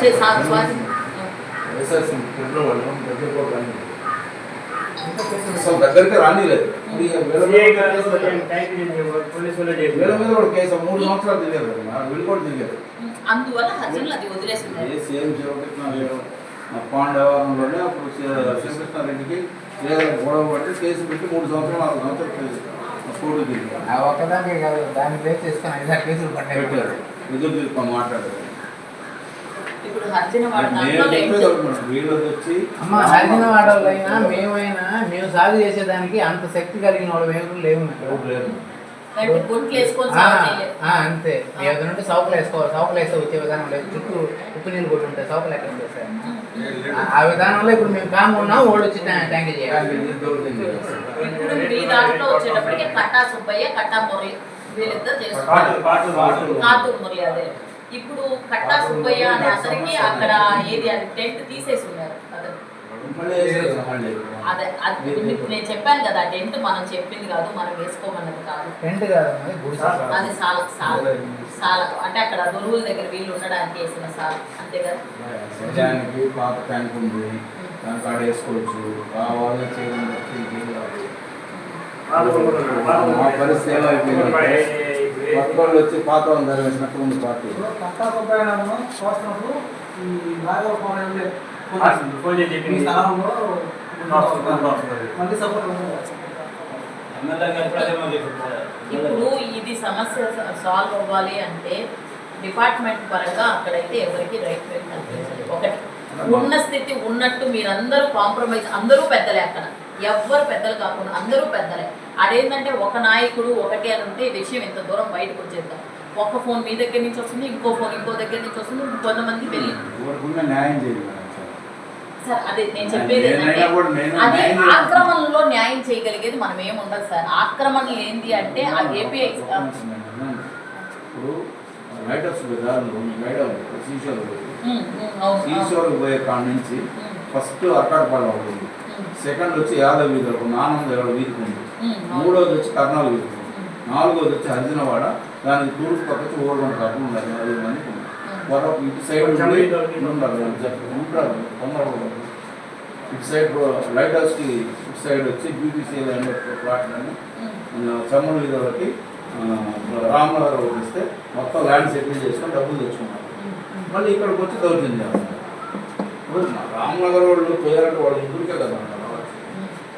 రాని అసలు దగ్గరికి రానిలేదు. మరి వీళ్ళ మీద కూడా కేసు మూడు సంవత్సరాలు కదా వీళ్ళు కూడా తిరిగారు. అందువల్ల హస్బెండ్ అది వదిలేసింది. పాండవరంలోనే అప్పుడు శ్రీకృష్ణారెడ్డికి లేదా గొడవ పట్టి కేసు పెట్టి మూడు సంవత్సరాలు నాలుగు సంవత్సరాలు కేసు కోర్టు ఆ ఒక్కదానికే కాదు దాన్ని బేస్ చేసుకొని ఐదారు కేసులు పెట్టారు. ఎదురు తిరుగుతాం మాట్లాడారు. ఇప్పుడు వచ్చి అమ్మ హరిజన వాడలైనా మేమైనా మేము సాగు చేసేదానికి అంత శక్తి కలిగిన వాళ్ళు మేము లేవు అంతే. నుండి సౌకలు వేసుకోవాలి. సౌకలు వేస్తే వచ్చే విధానం లేదు. చుట్టూ ఉప్పు నీళ్ళు కొట్టి ఉంటాయి. సౌకలు ఎక్కడ చేస్తారు ఆ- విధానంలో ఇప్పుడు మేము కాము ఉన్నాం. ఓడి వచ్చి ట్యా- ట్యాంక్ చేయాలి. ఇప్పుడు మీ దాంట్లో వచ్చేటప్పటికి కట్టా సుబ్బయ్య కట్టా మురళి వీళ్ళిద్దరు పాటలు చేస్తున్నారు పాటలు పాటలు. కాతూరు మురళి అదే. ఇప్పుడు కట్టా సుబ్బయ్య అనే అతనికి అక్కడ ఏది అది టెంట్ తీసేసి ఉన్నారు అతను. అదే నేను చెప్పాను కదా టెంట్ మనం చెప్పింది కాదు మనం వేసుకోమన్నది కాదు. టెంట్ కాదు అది గుడిసె అది సాల సాల. సాల. అంటే అక్కడ దొరువుల దగ్గర వీళ్ళు ఉండడానికి వేసిన సాల. అంతే కదా? నిజానికి పాత ట్యాంక్ ఉంది. దాని కాడ వేసుకోవచ్చు. కావాలి చేయడం బట్టి ఇంకేం కాదు. మా పరిస్థితి ఏమైపోయిందంటే కొత్త వాళ్ళు వచ్చి పాత ధరవేసినట్టు ఉంది పార్టీ. ఇప్పుడు ఇది సమస్య సాల్వ్ అవ్వాలి అంటే డిపార్ట్మెంట్ పరంగా అక్కడైతే ఎవరికి రైట్ రైట్ కల్పించాలి ఒకటి ఉన్న స్థితి ఉన్నట్టు మీరందరూ కాంప్రమైజ్ అందరూ పెద్దలే అక్కడ ఎవ్వరు పెద్దలు కాకుండా అందరూ పెద్దలే. అదేంటంటే ఒక నాయకుడు ఒకటి అని ఉంటే ఈ విషయం ఇంత దూరం బయటకు వచ్చేద్దాం. ఒక ఫోన్ మీ దగ్గర నుంచి వస్తుంది ఇంకో ఫోన్ ఇంకో దగ్గర నుంచి వస్తుంది కొంతమంది వెళ్ళి మేడం సార్. అదే నేను చెప్పేది అది. ఆక్రమణలో న్యాయం చేయగలిగేది మనం ఏముండదు సార్. ఆక్రమణలు ఏంటి అంటే ఆ ఇప్పుడు శ్రీశోర్ పోయే కాడ నుంచి ఫస్ట్ ఉంటుంది ఉమ్, సెకండ్ వచ్చి యాదవ్ వీధి ఒకటి నానంద వీధికి ఉంది. మూడోది వచ్చి కర్నాలు వీధి నాలుగోది వచ్చి హరిజనవాడ దానికి తూర్పు పక్క వచ్చి ఓల్గొండ కట్టం ఉండాలి ఐదు మందికి ఉంది వరకు ఇటు సైడ్. ఉండాలి ఉంటారు. తొందరగా. ఇటు సైడ్ లైట్ హౌస్కి ఇటు సైడ్ వచ్చి బీబీసీ ప్లాట్ అని చమ్మల వీధి ఒకటి రామనగర్ ఒకటి ఇస్తే మొత్తం ల్యాండ్ సెటిల్ చేసుకొని డబ్బులు తెచ్చుకున్నారు. మళ్ళీ ఇక్కడికి వచ్చి దౌర్జన్యం చేస్తున్నారు రామనగర్ వాళ్ళు పోయారంటే వాళ్ళు ఇంటికే కదా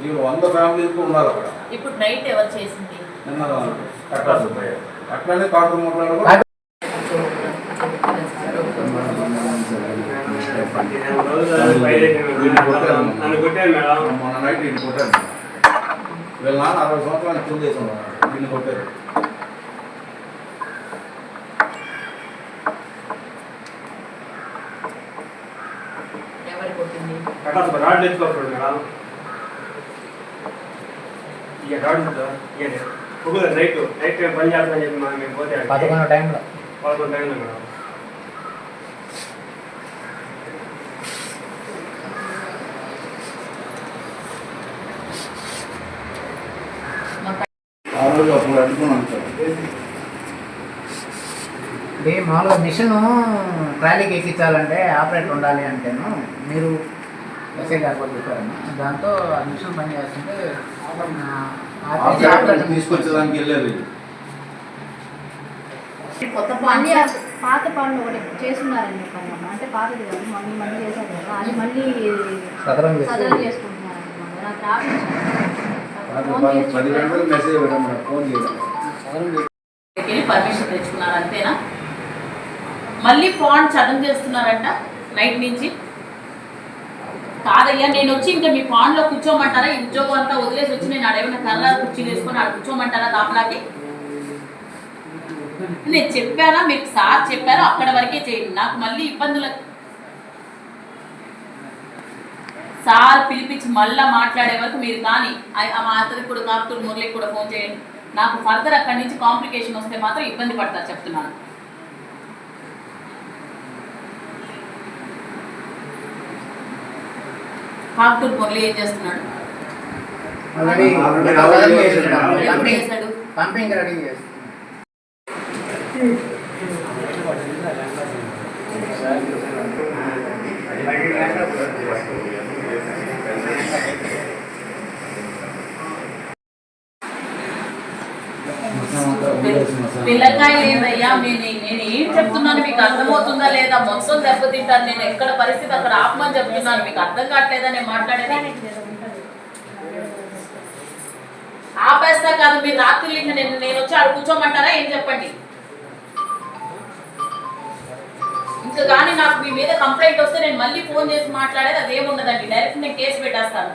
ఇవి వంద ఫ్యామిలీలకు ఉన్నారు అక్కడ. ఇప్పుడు నైట్ ఎవరు చేసింది? నిన్న కట్టాల్సి అట్లనే కాటర్ మూటలు కూడా. నన్ను కొట్టాను మేడం మొన్న నైట్ ఇటు కొట్టారు. వీళ్ళ నాన్న అరవై సంవత్సరాలు కిందేసాం దీన్ని కొట్టారు ఎవరు కొట్టింది మేడం. ఇక రాడ్ ఇక ఒకరు నైట్ నైట్ టైం పని చేస్తామని చెప్పి మనం మేము పోతే. పదకొండు టైంలో. పదకొండు మేడం. మామూలుగా మిషన్ ట్రాలీకి ఎక్కించాలంటే ఆపరేటర్ ఉండాలి అంటేను మీరు ఎస్ఐ గారు కూడా చెప్పారమ్మా దాంతో మిషన్ పని చేస్తుంటే తీసుకొచ్చేదానికి వెళ్ళారు వీళ్ళు. కొత్త పాత పనులు ఒకటి చేస్తున్నారని చెప్పాను అంటే పాతది కాదు మళ్ళీ మళ్ళీ చేశారు కదా. అది మళ్ళీ సదరం చేసి సదరం చేసుకుంటున్నారు నాకు పర్మిషన్ తెచ్చుకున్నారు అంతేనా? మళ్ళీ పాండ్ చదం చేస్తున్నారంట నైట్ నుంచి? కాదయ్యా నేను వచ్చి ఇంకా మీ పాండ్లో కూర్చోమంటారా? ఈ ఉద్యోగం అంతా వదిలేసి వచ్చి నేను అడవిన కర్ర కుర్చీ వేసుకొని ఆడ కూర్చోమంటారా దాపలాకి నేను చెప్పానా? మీకు సార్ చెప్పారో అక్కడ వరకే చేయండి. నాకు మళ్ళీ ఇబ్బందులు సార్ పిలిపించి మళ్ళా మాట్లాడే వరకు మీరు కానీ మా అతనికి కూడా కాపుతూరు మురళికి కూడా ఫోన్ చేయండి. నాకు ఫర్దర్ అక్కడి నుంచి కాంప్లికేషన్ వస్తే మాత్రం ఇబ్బంది పడతారు చెప్తున్నాను. కాపుతూరు మురళి ఏం చేస్తున్నాడు? పంపింగ్ రెడీ చేస్తాడు పిల్లకాయ లేదయ్యా నేను ఏం చెప్తున్నాను మీకు అర్థమవుతుందా లేదా? మొత్తం దెబ్బతింటాను. నేను ఎక్కడ పరిస్థితి అక్కడ ఆపమని చెప్తున్నాను. మీకు అర్థం కావట్లేదా? నేను మాట్లాడేది? ఆపేస్తా కాదు మీరు రాత్రి నేను నేను వచ్చి ఆడ కూర్చోమంటారా? ఏం చెప్పండి? ఇంకా కానీ నాకు మీ మీద కంప్లైంట్ వస్తే నేను మళ్ళీ ఫోన్ చేసి మాట్లాడేది అదేముండదండి. డైరెక్ట్ నేను కేసు పెట్టేస్తాను.